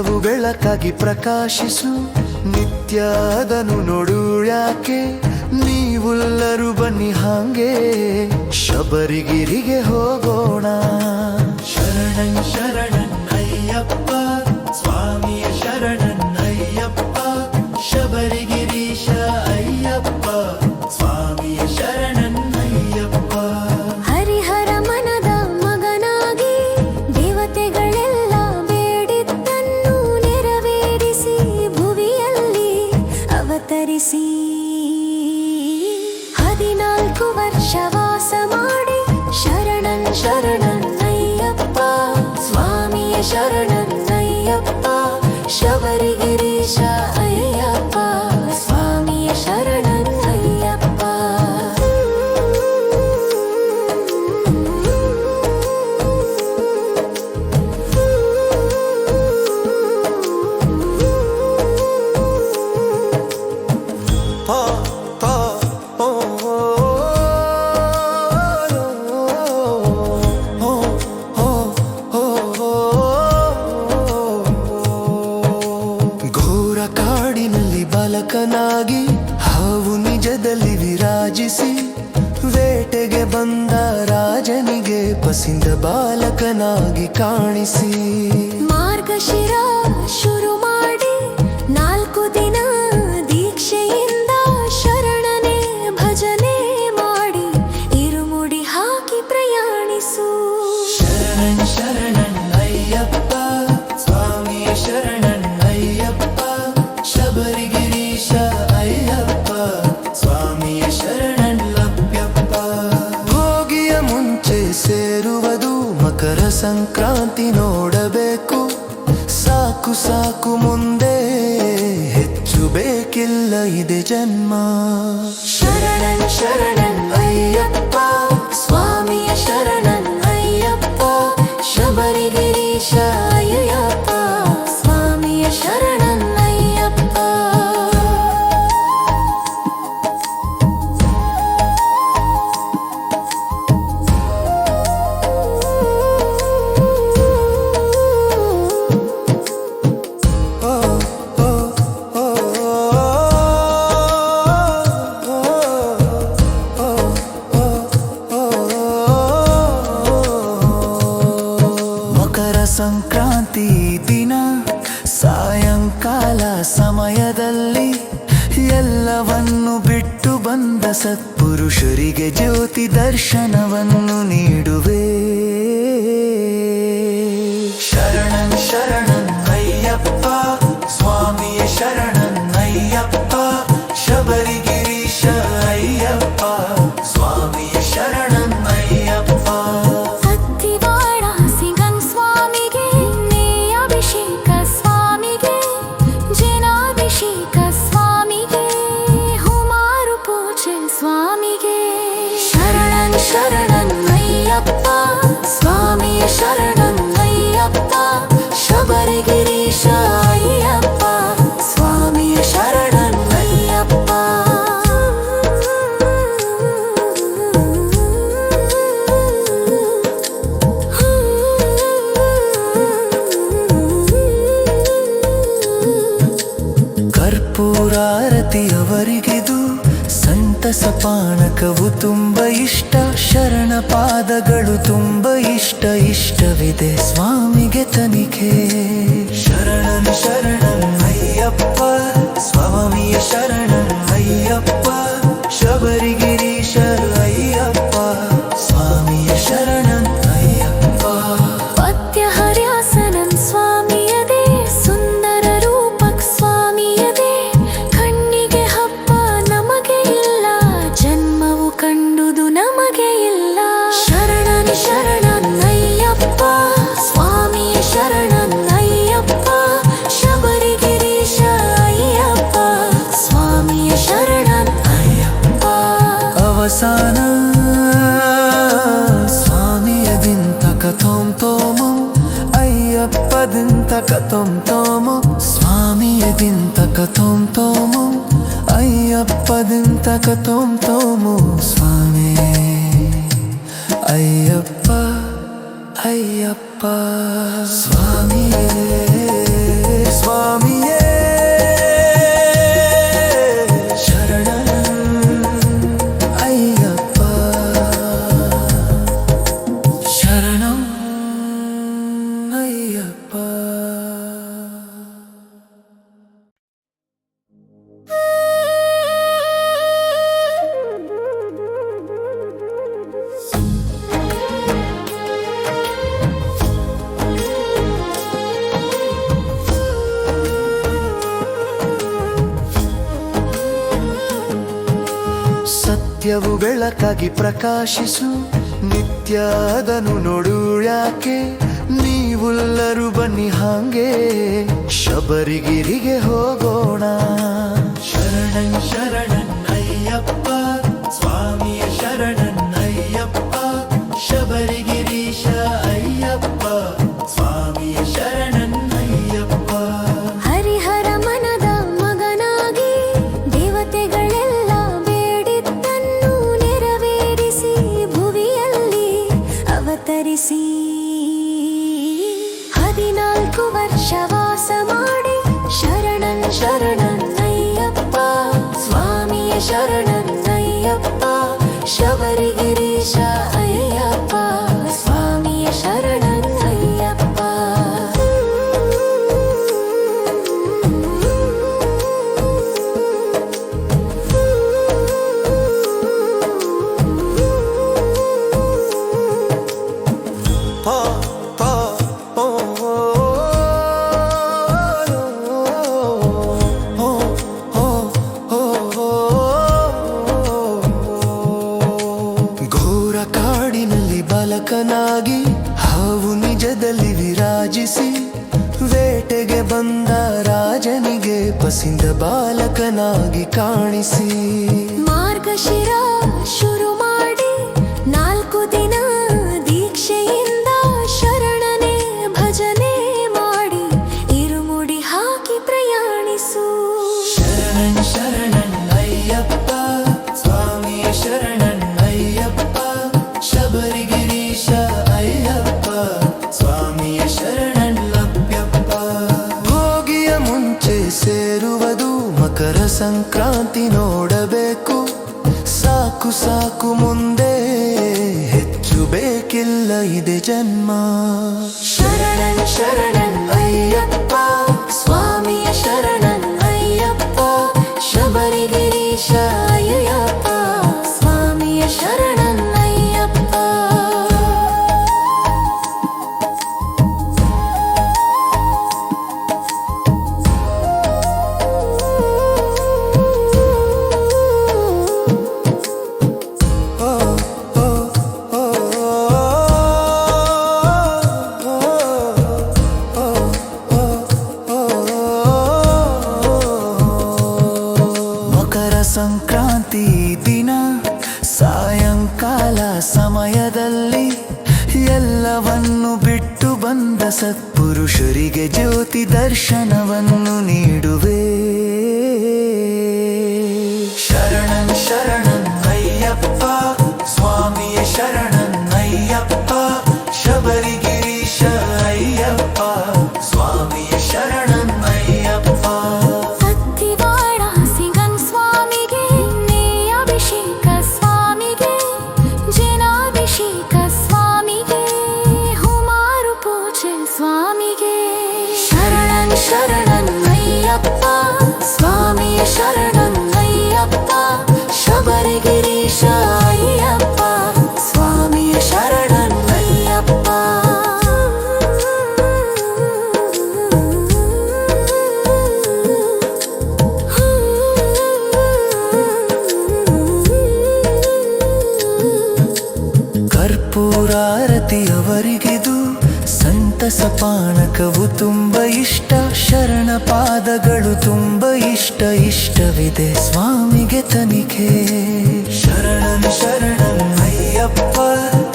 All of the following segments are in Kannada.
ಸತ್ಯವು ಬೆಳಕಾಗಿ ಪ್ರಕಾಶಿಸು. ನಿತ್ಯ ಅದನ್ನು ನೋಡು ಯಾಕೆ? ನೀವುಲ್ಲರೂ ಬನ್ನಿ ಹಾಗೆ. ಶಬರಿಗಿರಿಗೆ ಹೋಗೋಣ. ಶರಣ ಶರಣನ್ ಅಯ್ಯಪ್ಪ. ಸ್ವಾಮಿಯ ಶರಣನ್ ಅಯ್ಯಪ್ಪ. ಶಬರಿಗಿರೀಶ शबरिगिरीशा अय्यप्पा स्वामी शरणम् अय्यप्पा Oh ಸಂಕ್ರಾಂತಿ ನೋಡಬೇಕು. ಸಾಕು ಸಾಕು ಮುಂದೆ, ಹೆಚ್ಚು ಬೇಕಿಲ್ಲ ಇದೆ ಜನ್ಮ. ಶರಣನ್ ಶರಣನ್ ಅಯ್ಯಪ್ಪ, ಸ್ವಾಮಿಯ ಶರಣನ್ ಅಯ್ಯಪ್ಪ ಶಬರಿಗಿರೀಶ ಇಷ್ಟ, ಶರಣ ಪಾದಗಳು ತುಂಬ ಇಷ್ಟ, ಇಷ್ಟವಿದೆ ಸ್ವಾಮಿಗೆ ತನಿಖೆ. ಶರಣನ್ ಶರಣಂ ಅಯ್ಯಪ್ಪ, ಸ್ವಾಮಿಯ ಶರಣನ್, ಅಯ್ಯಪ್ಪ ಶಬರಿಗಿರೀಶ మనసాన స్వామి అదింత కథం తోము అయ్యప్పదింత కథం తోము స్వామి అదింత కథం తోము అయ్యప్పదింత కథం తోము స్వామి. అయ్యప్ప అయ్యప్ప స్వామియే. ಸತ್ಯವು ಬೆಳಕಾಗಿ ಪ್ರಕಾಶಿಸು. ನಿತ್ಯ ಅದನ್ನು ನೋಡು ಯಾಕೆ? ನೀವುಲ್ಲರೂ ಬನ್ನಿ ಹಾಗೆ. ಶಬರಿಗಿರಿಗೆ ಹೋಗೋಣ. ಶರಣ ಶರಣನ್ ಅಯ್ಯಪ್ಪ. ಸ್ವಾಮಿಯ ಶರಣನ್ ಅಯ್ಯಪ್ಪ. சரணம் ஐயப்பா சபரிகிரீஷா ஐயப்பா சுவாமிய சரணம் ஐயப்பா பா பா ஓ ಬಾಲಕನಾಗಿ ಹಾವು ನಿಜದಲ್ಲಿ ವಿರಾಜಿಸಿ ಬೇಟೆಗೆ ಬಂದ ರಾಜನಿಗೆ ಪಸಿಂದ ಬಾಲಕನಾಗಿ ಕಾಣಿಸಿ. ಮಾರ್ಗಶಿರ ಸಂಕ್ರಾಂತಿ ನೋಡಬೇಕು. ಸಾಕು ಸಾಕು ಮುಂದೆ ಹೆಚ್ಚು ಬೇಕಿಲ್ಲ ಇದೆ ಜನ್ಮ. ಶರಣ ಶರಣನ್ ಇಷ್ಟ, ಶರಣ ಪಾದಗಳು ತುಂಬ ಇಷ್ಟ, ಇಷ್ಟವಿದೆ ಸ್ವಾಮಿಗೆ ತನಿಖೆ. ಶರಣನ್ ಶರಣನ್ ಅಯ್ಯಪ್ಪ,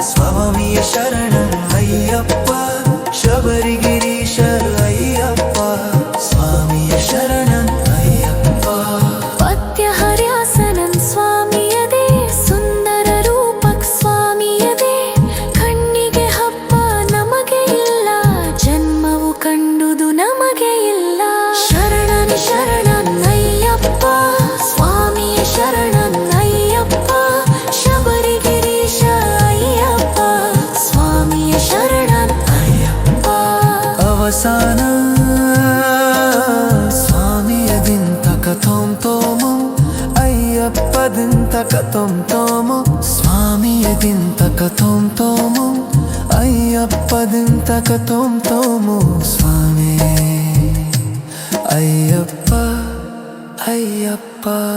ಸ್ವಾಮಿಯ ಶರಣನ್ ಅಯ್ಯಪ್ಪ ಶಬರಿಗಿರೀಶ మనసాన స్వామి అదింత కథం తోము. అయ్యప్పదింత కథం తోము. స్వామి అదింత కథం తోము. అయ్యప్పదింత కథం తోము. స్వామి అయ్యప్ప అయ్యప్ప.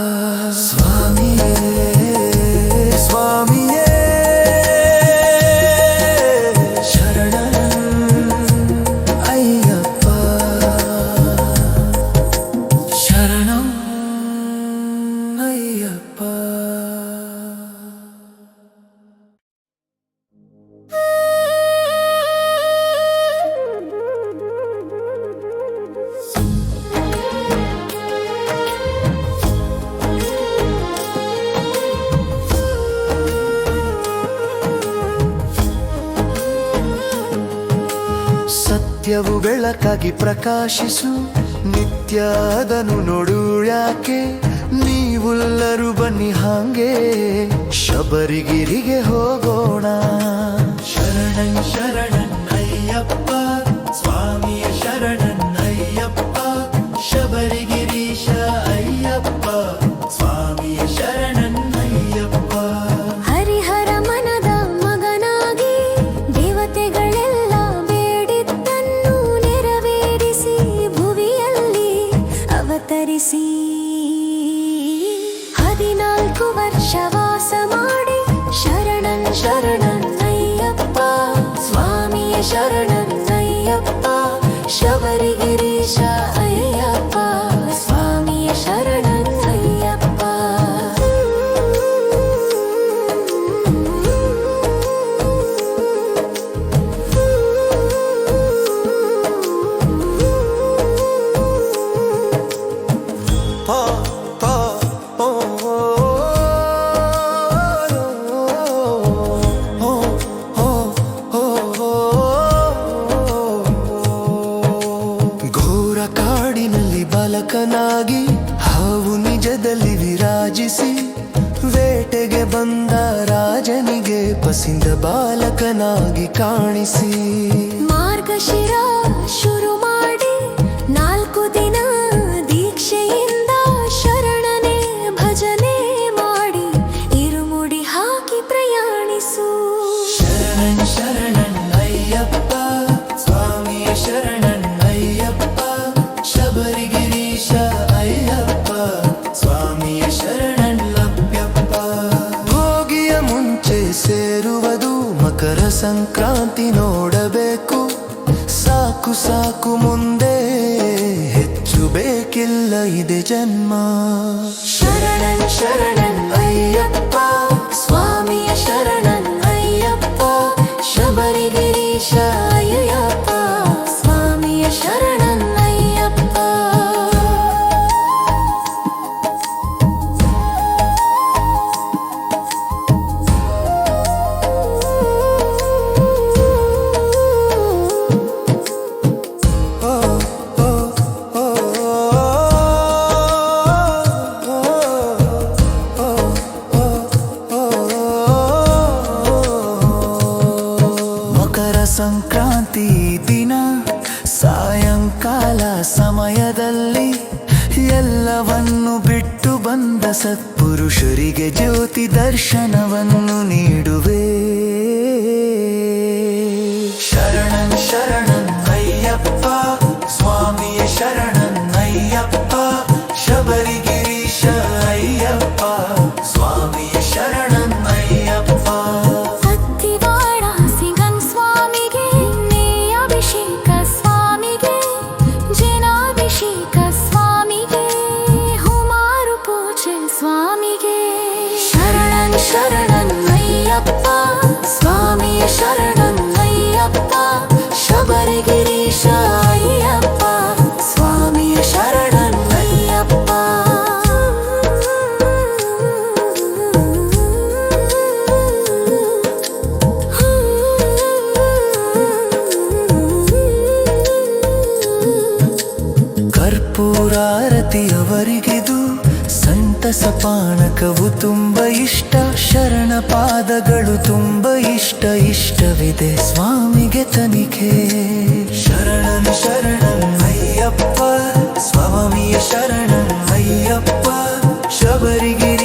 ನಿತ್ಯವು ಬೆಳಕಾಗಿ ಪ್ರಕಾಶಿಸು. ನಿತ್ಯ ಅದನ್ನು ನೋಡು ಯಾಕೆ? ನೀವುಲ್ಲರೂ ಬನ್ನಿ ಹಾಗೆ. ಶಬರಿಗಿರಿಗೆ ಹೋಗೋಣ. ಶರಣ ಶರಣ ಅಯ್ಯಪ್ಪ ಸ್ವಾಮಿಯ apart. Jenma Sharanan Sharanan ಇಷ್ಟ, ಶರಣ ಪಾದಗಳು ತುಂಬ ಇಷ್ಟ, ಇಷ್ಟವಿದೆ ಸ್ವಾಮಿಗೆ ತನಿಖೆ. ಶರಣನ ಶರಣ ಅಯ್ಯಪ್ಪ, ಸ್ವಾಮಿಯ ಶರಣ ಅಯ್ಯಪ್ಪ ಶಬರಿಗೆ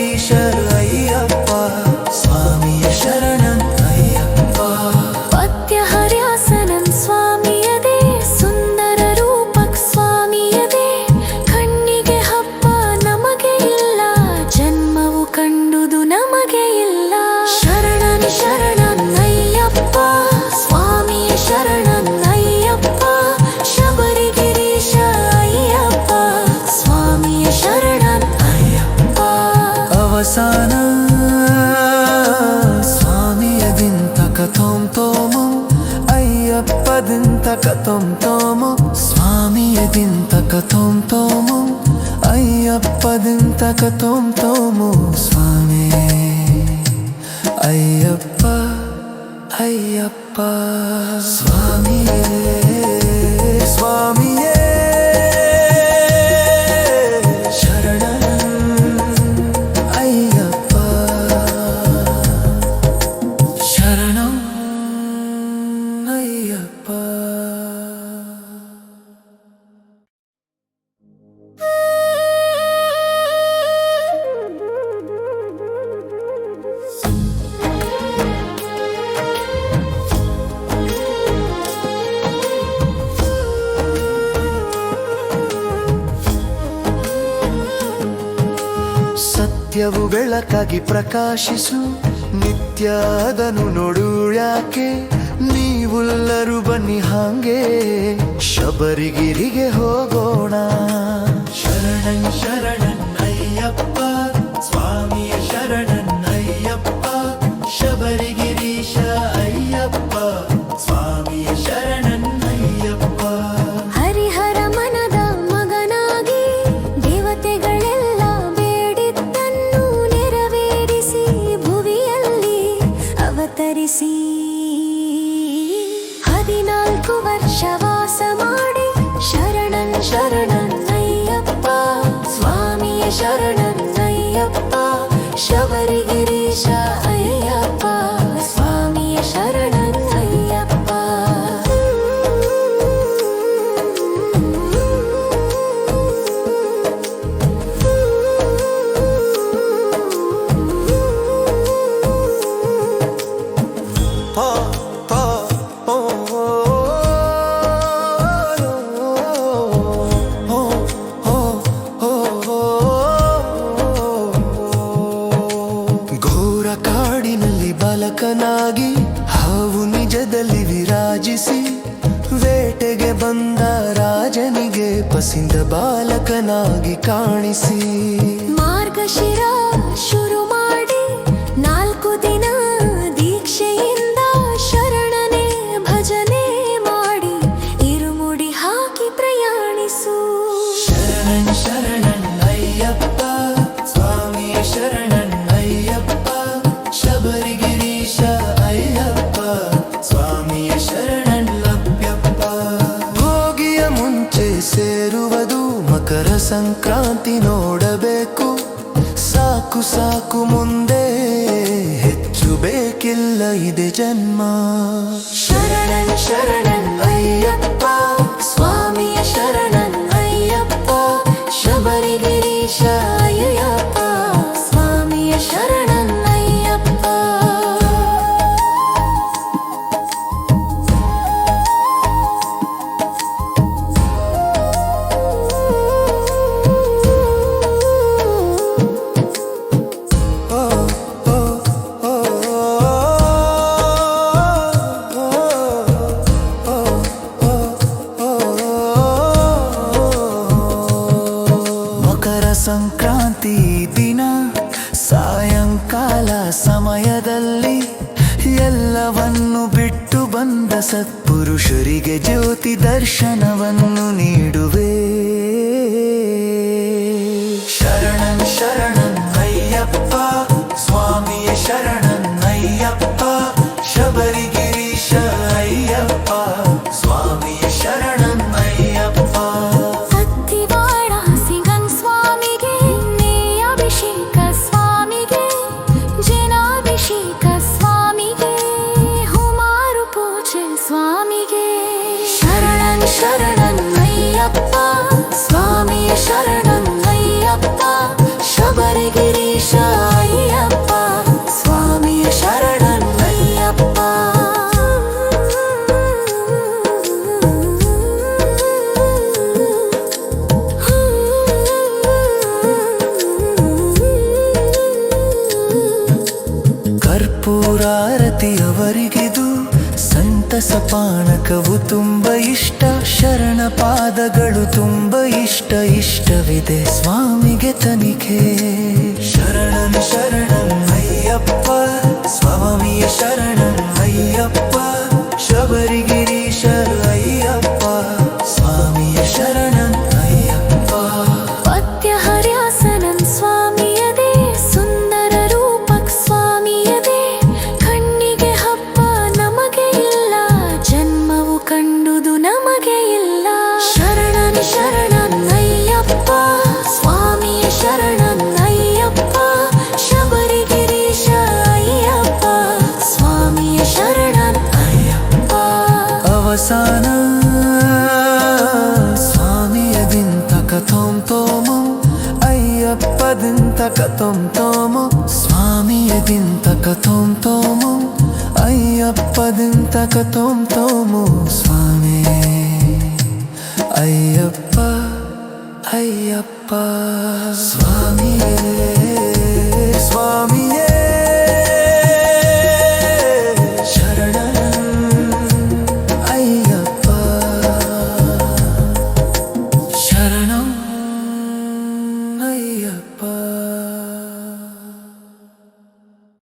మనసాన స్వామి అదింత కథం తోము అయ్యప్పదింత కథం తోము స్వామి అదింత కథం తోము అయ్యప్పదింత కథం తోము స్వామి. అయ్యప్ప అయ్యప్ప స్వామి. స్వామి ನಿತ್ಯವೂ ಬೆಳಕಾಗಿ ಪ್ರಕಾಶಿಸು. ನಿತ್ಯ ನೋಡು ಯಾಕೆ? ನೀವುಲ್ಲರೂ ಬನ್ನಿ ಹಾಗೆ. ಶಬರಿಗಿರಿಗೆ ಹೋಗೋಣ. ಶರಣ ಶರಣ. शरणं अय्यप्पा शबरिगिरीश अय्यप्पा स्वामी शरणं अय्यप्पा Oh ಬಾಲಕನಾಗಿ ಕಾಣಿಸಿ. ಸಂಕ್ರಾಂತಿ ನೋಡಬೇಕು. ಸಾಕು ಸಾಕು ಮುಂದೆ ಹೆಚ್ಚು ಬೇಕಿಲ್ಲ ಇದೆ ಜನ್ಮ. ಶರಣನ್ ಶರಣನ್ ಅಯ್ಯಪ್ಪ ಸ್ವಾಮಿಯ ಶರಣ. ಪಾನಕವು ತುಂಬ ಇಷ್ಟ, ಶರಣ ಪಾದಗಳು ತುಂಬ ಇಷ್ಟ, ಇಷ್ಟವಿದೆ ಸ್ವಾಮಿಗೆ ತನಿಖೆ. ಶರಣನ್ ಶರಣಂ, ಅಯ್ಯಪ್ಪ. ಸ್ವಾಮಿಯ ಶರಣಂ, ಅಯ್ಯಪ್ಪ. ಶಬರಿಗಿರೀಶ అవసాన? స్వామియదింత కథం తోమో అయ్యప్పదింత కథం తోమో స్వామియదింత కథం తోమో అయ్యప్పదింత కథం తోమో స్వామి. అయ్యప్ప అయ్యప్ప స్వామియే.